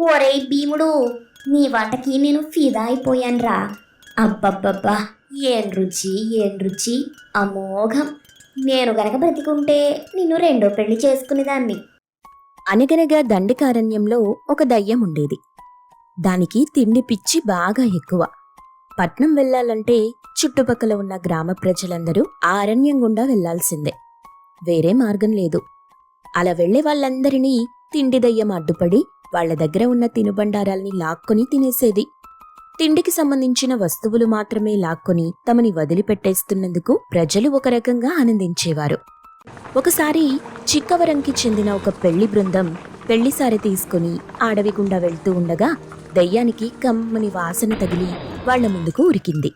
ఓరే భీముడు నీ వంటకి నేను ఫిదా అయిపోయానురా. అబ్బబ్బబ్బా ఏం రుచి ఏం రుచి అమోఘం. నేను గనక బ్రతికుంటే నిన్ను రెండో పెళ్ళి చేసుకునేదాన్ని. అనగనగా దండికారణ్యంలో ఒక దయ్యం ఉండేది. దానికి తిండి పిచ్చి బాగా ఎక్కువ. పట్నం వెళ్ళాలంటే చుట్టుపక్కల ఉన్న గ్రామ ప్రజలందరూ ఆ అరణ్యం గుండా వెళ్ళాల్సిందే వేరే మార్గం లేదు. అలా వెళ్ళే వాళ్ళందరినీ తిండి దయ్యం అడ్డుపడి వాళ్ళ దగ్గర ఉన్న తినుబండారాల్ని లాక్కొని తినేసేది. తిండికి సంబంధించిన వస్తువులు మాత్రమే లాక్కొని తమని వదిలిపెట్టేస్తున్నందుకు ప్రజలు ఒక రకంగా ఆనందించేవారు. ఒకసారి చిక్కవరంకి చెందిన ఒక పెళ్ళి బృందం పెళ్ళిసారి తీసుకుని అడవి గుండా వెళ్తూ ఉండగా దయ్యానికి కమ్మని వాసన తగిలి వాళ్ళ ముందుకు ఉరికింది.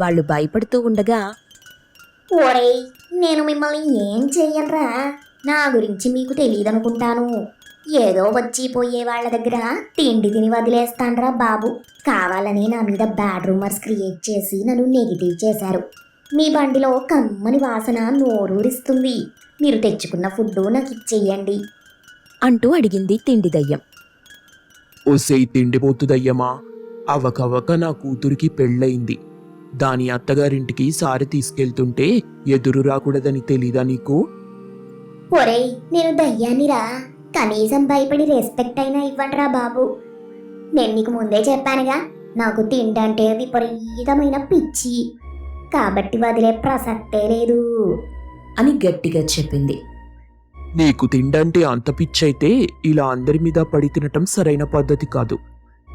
వాళ్ళు భయపడుతూ ఉండగా నేను మిమ్మల్ని ఏం చెయ్యనురా? నా గురించి మీకు తెలియదనుకుంటాను ఏదో వచ్చి పోయే వాళ్ళ దగ్గర తిండి తిని వదిలేస్తాన్రా బాబు. కావాలని నా మీద బ్యాడ్ రూమర్స్ క్రియేట్ చేసి నన్ను నెగిటివ్ చేశారు. మీ బండిలో కమ్మని వాసన నోరూరిస్తుంది. మీరు తెచ్చుకున్న ఫుడ్ నాకు ఇచ్చేయండి. అంటూ అడిగింది తిండి దయ్యం. ఒసై తిండిపోతుదయ్యమా అవకవక నా కూతురికి పెళ్ళయింది. దాని అత్తగారింటికి సారి తీసుకెళ్తుంటే ఎదురు రాకూడదని తెలీదా నీకు? ఒరేయ్ నేను దయ్యానిరా కనీసం భయపడి రెస్పెక్ట్ అయినా ఇవ్వండిరా బాబు. నేను నీకు ముందే చెప్పానుగా నాకు తిండంటే విపరీతమైన పిచ్చి. కాబట్టి వదిలే ప్రసక్తే లేదు. అని గట్టిగా చెప్పింది. నీకు తిండంటే అంత పిచ్చైతే ఇలా అందరి మీద పడి తినటం సరైన పద్ధతి కాదు.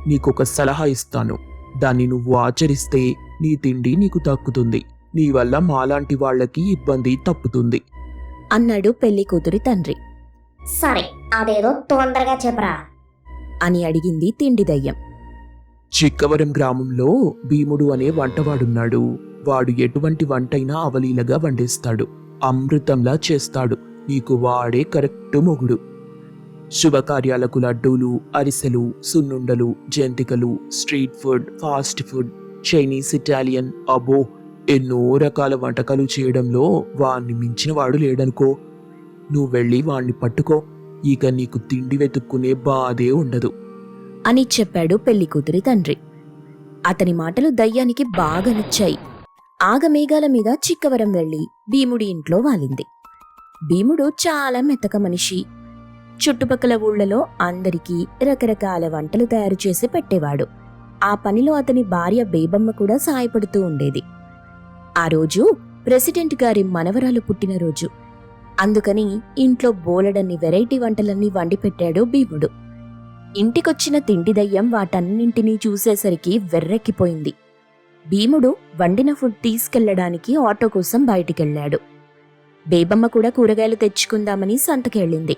నీకొక సలహా ఇస్తాను. దాన్ని నువ్వు ఆచరిస్తే నీ తిండి నీకు తక్కుతుంది. నీ వల్ల మాలాంటి వాళ్ళకి ఇబ్బంది తప్పుతుంది. అన్నాడు పెళ్ళి కూతురి తండ్రి. సరే అదేదో తొందరగా చెప్పరా? అని అడిగింది తిండి దయ్యం. చిక్కవరం గ్రామంలో భీముడు అనే వంటవాడున్నాడు. వాడు ఎటువంటి వంటైనా అవలీలగా వండేస్తాడు. అమృతంలా చేస్తాడు. నీకు వాడే కరెక్ట్ మొగుడు. శుభకార్యాలకు లడ్డూలు అరిసెలు సున్నుండలు జంతికలు street food fast food Chinese Italian అబో ఎన్నో రకాల వంటకాలు చేయడంలో వాణ్ణి మించిన వాడు లేడనుకో. నువ్వు వెళ్ళి వాణ్ణి పట్టుకో. ఇక నీకు తిండి వెతుక్కునే బాధే ఉండదు. అని చెప్పాడు పెళ్ళి కూతురి తండ్రి. అతని మాటలు దయ్యానికి బాగా నచ్చాయి. ఆగమేఘాల మీద చిక్కవరం వెళ్ళి భీముడి ఇంట్లో వాలింది. భీముడు చాలా మెత్తక మనిషి. చుట్టుపక్కల ఊళ్ళలో అందరికీ రకరకాల వంటలు తయారు చేసి పెట్టేవాడు. ఆ పనిలో అతని భార్య బేబమ్మ కూడా సాయపడుతూ ఉండేది. ఆ రోజు ప్రెసిడెంట్ గారి మనవరాలు పుట్టినరోజు. అందుకని ఇంట్లో బోలెడన్ని వెరైటీ వంటలన్నీ వండి పెట్టాడు భీముడు. ఇంటికొచ్చిన తిండి దయ్యం వాటన్నింటినీ చూసేసరికి వెర్రెక్కిపోయింది. భీముడు వండిన ఫుడ్ తీసుకెళ్ళడానికి ఆటో కోసం బయటికెళ్ళాడు బేబమ్మ కూడా కూరగాయలు తెచ్చుకుందామని సంతకెళ్ళింది.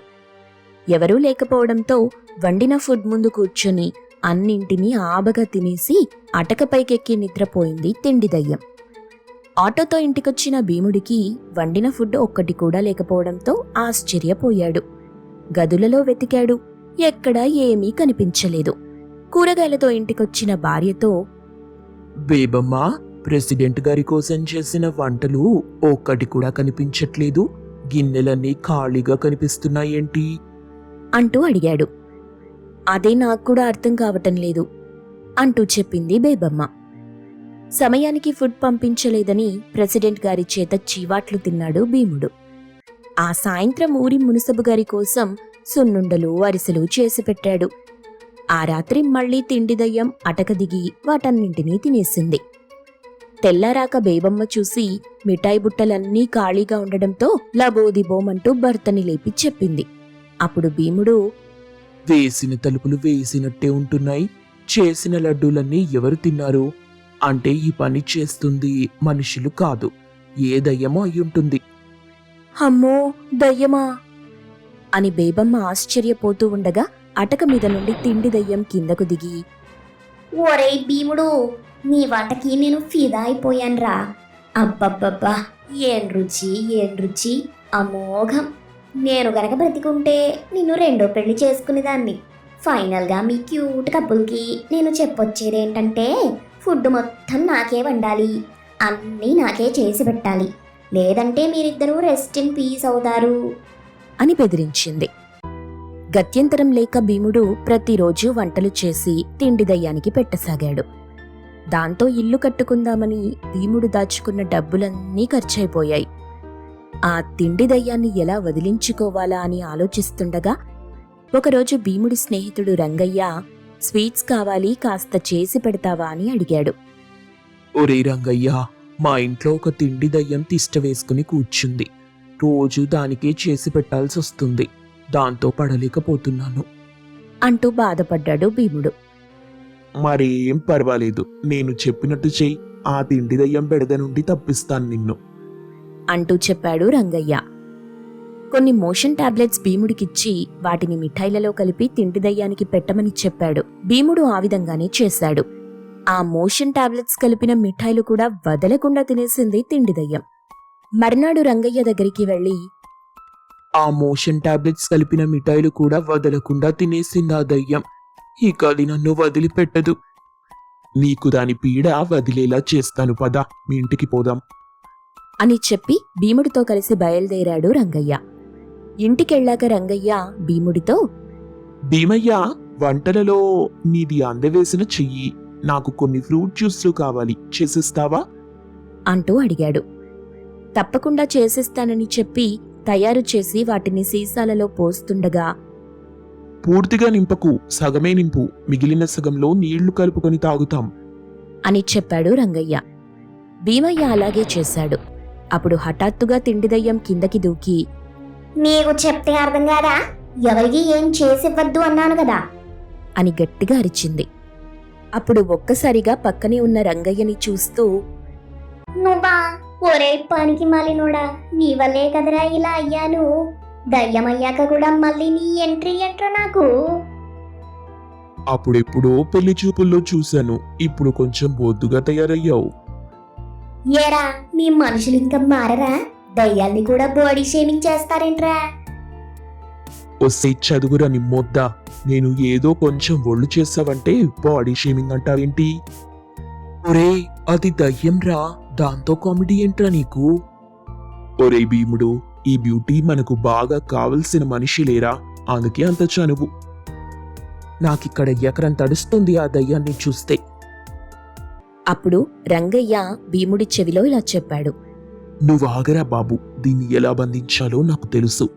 ఎవరూ లేకపోవడంతో వండిన ఫుడ్ ముందు కూర్చుని అన్నింటినీ ఆబగా తినేసి అటకపైకెక్కి నిద్రపోయింది తిండి దయ్యం. ఆటోతో ఇంటికొచ్చిన భీముడికి వండిన ఫుడ్ ఒక్కటి కూడా లేకపోవడంతో ఆశ్చర్యపోయాడు. గదులలో వెతికాడు. ఎక్కడా ఏమీ కనిపించలేదు. కూరగాయలతో ఇంటికొచ్చిన భార్యతో బేబమ్మ ప్రెసిడెంట్ గారి కోసం చేసిన వంటలు ఒక్కటి కూడా కనిపించట్లేదు. గిన్నెలన్నీ ఖాళీగా కనిపిస్తున్నాయేంటి? అంటూ అడిగాడు. అదే నాకు కూడా అర్థం కావటం లేదు అంటూ చెప్పింది బేబమ్మ. సమయానికి ఫుడ్ పంపించలేదని ప్రెసిడెంట్ గారి చేత చీవాట్లు తిన్నాడు భీముడు. ఆ సాయంత్రం ఊరి మునసబు గారి కోసం సున్నుండలు అరిసెలు చేసి పెట్టాడు. ఆ రాత్రి మళ్ళీ తిండి దయ్యం అటక దిగి వాటన్నింటినీ తినేసింది. తెల్లారాక బేబమ్మ చూసి మిఠాయి బుట్టలన్నీ ఖాళీగా ఉండడంతో లబోదిబోమంటూ భర్తని లేపి చెప్పింది. అప్పుడు భీముడు వేసిన తలుపులు వేసినట్టే ఉంటున్నాయి. చేసిన లడ్డూలన్నీ ఎవరు తిన్నారు? అంటే ఈ పని చేస్తుంది మనుషులు కాదు. ఏ దయ్యమో అయ్యుంటుంది అమ్మో దయ్యమా? అని బేబమ్మ ఆశ్చర్యపోతూ ఉండగా అటక మీద నుండి తిండి దయ్యం కిందకు దిగి ఒరేయ్ భీముడు నీ వంటకి నేను ఫిదా అయిపోయానురా. అబ్బబ్బబ్బా ఏం రుచి ఏం రుచి అమోఘం. నేను గనక బ్రతికుంటే నిన్ను రెండో పెళ్ళి చేసుకునేదాన్ని. ఫైనల్గా మీ క్యూట్ కపుల్కి నేను చెప్పొచ్చేది ఏంటంటే ఫుడ్ మొత్తం నాకే వండాలి. అన్నీ నాకే చేసి పెట్టాలి. లేదంటే మీరిద్దరూ రెస్ట్ ఇన్ పీస్ అవుతారు. అని బెదిరించింది. గత్యంతరం లేక భీముడు ప్రతిరోజు వంటలు చేసి తిండి దయ్యానికి పెట్టసాగాడు. దాంతో ఇల్లు కట్టుకుందామని భీముడు దాచుకున్న డబ్బులన్నీ ఖర్చయిపోయాయి ఆ తిండి దయ్యాన్ని ఎలా వదిలించుకోవాలా అని ఆలోచిస్తుండగా ఒకరోజు భీముడి స్నేహితుడు రంగయ్య స్వీట్స్ కావాలి కాస్త చేసి పెడతావా అని అడిగాడు. ఒరే రంగయ్య మా ఇంట్లో ఒక తిండి దయ్యం తిష్ట వేసుకుని కూర్చుంది. రోజు దానికే చేసి పెట్టాల్సి వస్తుంది దాంతో పడలేకపోతున్నాను. అంటూ బాధపడ్డాడు భీముడు. మరేం పర్వాలేదు నేను చెప్పినట్టు చెయ్యి. ఆ తిండి దయ్యం బెడద నుండి తప్పిస్తాను నిన్ను. అంటూ చెప్పాడు రంగయ్య. కొన్ని మోషన్ టాబ్లెట్స్ భీముడికిచ్చి వాటిని మిఠాయిలలో కలిపి తిండి దయ్యానికి పెట్టమని చెప్పాడు. భీముడు ఆ విధంగానే చేశాడు. ఆ మోషన్ టాబ్లెట్స్ కలిపిన మిఠాయిలు కూడా వదలకుండా తినేసింది తిండి దయ్యం. మర్నాడు రంగయ్య దగ్గరికి వెళ్ళి ఆ మోషన్ టాబ్లెట్స్ కలిపిన మిఠాయిలు కూడా వదలకుండా తినేసింది ఆ దయ్యం. ఇక అది నన్ను వదిలిపెట్టదు. నీకు దాని పీడ వదిలేలా చేస్తాను పద మీ ఇంటికి పోదాం. అని చెప్పి భీముడితో కలిసి బయలుదేరాడు రంగయ్య. ఇంటికెళ్ళాక రంగయ్య భీముడితో భీమయ్య వంటలలో నీది అందవేసిన చెయ్యి. నాకు కొన్ని ఫ్రూట్ జ్యూస్లు కావాలి. చేసిస్తావా? అంటూ అడిగాడు. తప్పకుండా చేసేస్తానని చెప్పి తయారు చేసి వాటిని సీసాలలో పోస్తుండగా పూర్తిగా నింపకు. సగమే నింపు. మిగిలిన సగంలో నీళ్ళు కలుపుకొని తాగుతాం. అని చెప్పాడు రంగయ్య. భీమయ్య అలాగే చేశాడు. అప్పుడు హఠాత్తుగా తిండిదయ్యం కిందకి దూకి నీకు చెప్తే అర్థం కాదా? ఎవరికి ఏం చేసివ్వద్దు అన్నాను కదా. అని గట్టిగా అరిచింది. అప్పుడు ఒక్కసారిగా పక్కనే ఉన్న రంగయ్యని చూస్తూ నువ్వా? ఒరే పనికి మాలినోడా నీ వల్లే కదరా ఇలా అయ్యాను. దయ్యమయ్యాక కూడా మళ్ళీ నీ ఎంట్రీ ఎంట్రా నాకు? అప్పుడెప్పుడో పెళ్ళి చూపుల్లో చూశాను. ఇప్పుడు కొంచెం బొద్దుగా తయారయ్యావు. ఏరా మీ మనుషులు ఇంకా మారరా? దయ్యాల్ని కూడా బాడీ షేమింగ్ చేస్తారేంట్రా? వస్తే చదువురా నిమ్మొద్ద. నేను ఏదో కొంచెం ఒళ్ళు చేసావంటే బాడీ షేమింగ్ అంటావేంటి? ఒరే అది దయ్యం రా దాంతో కామెడీ ఏంట్రా నీకు? ఒరే భీముడు ఈ బ్యూటీ మనకు బాగా కావలసిన మనిషి లేరా? అందుకే అంత చనువు. నాకిక్కడ ఎకరం తడుస్తుంది ఆ దయ్యాన్ని చూస్తే. అప్పుడు రంగయ్య భీముడి చెవిలో ఇలా చెప్పాడు. నువ్వు ఆగరా బాబు దీన్ని ఎలా బంధించాలో నాకు తెలుసు.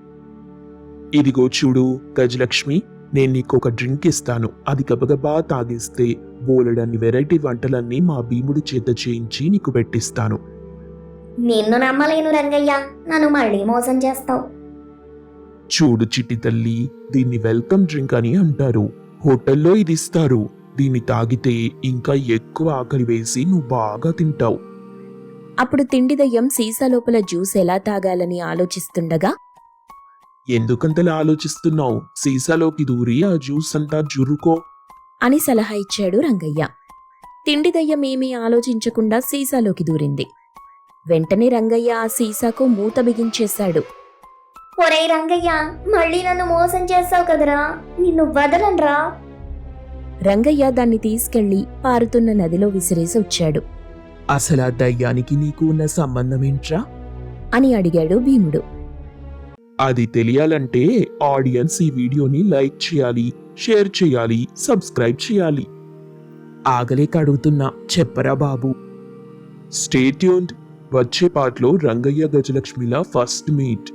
ఇదిగో చూడు గజలక్ష్మి నేను నీకు ఒక డ్రింక్ ఇస్తాను. అది గబగబా తాగిస్తే బోలెడన్ని వెరైటీ వంటలన్నీ మా భీముడి చేత చేయించి నీకు పెట్టిస్తాను. నిన్ను నమ్మలేను రంగయ్య నన్ను మళ్ళీ మోసం చేస్తావు. చూడు చిట్టి తల్లి దీన్ని వెల్కమ్ డ్రింక్ అని అంటారు. హోటల్లో ఇది ఇస్తారు. దీన్ని తాగితే ఇంకా ఎక్కువ ఆకలి వేసి నువ్వు బాగా తింటావు. అప్పుడు తిండిదయ్యం సీసా లోపల జ్యూస్ ఎలా తాగాలని ఆలోచిస్తుండగా ఎందుకంతలా ఆలోచిస్తున్నావు? సీసాలోకి దూరి ఆ జ్యూస్ అంతా జురుకో అని సలహా ఇచ్చాడు రంగయ్య. తిండి దయ్యం ఏమీ ఆలోచించకుండా సీసాలోకి దూరింది. వెంటనే రంగయ్య ఆ సీసాకు మూత బిగించేశాడు. ఒరే రంగయ్య మళ్ళీ నన్ను మోసం చేస్తావు కదరా? నిన్ను వదలనరా? రంగయ్య దాన్ని తీసుకెళ్ళి పారుతున్న నదిలో విసిరేసి వచ్చాడు. అసలు ఆ దయ్యానికి నీకు ఉన్న సంబంధం ఏంట్రా? అని అడిగాడు భీముడు. అది తెలియాలంటే ఆడియన్స్ ఈ వీడియోని లైక్ చేయాలి షేర్ చేయాలి సబ్స్క్రైబ్ చేయాలి. ఆగలేక అడుగుతున్నా చెప్పరా బాబు. స్టేట్యూన్డ్ వచ్చే పాటలో రంగయ్య గజలక్ష్మిల ఫస్ట్ మీట్.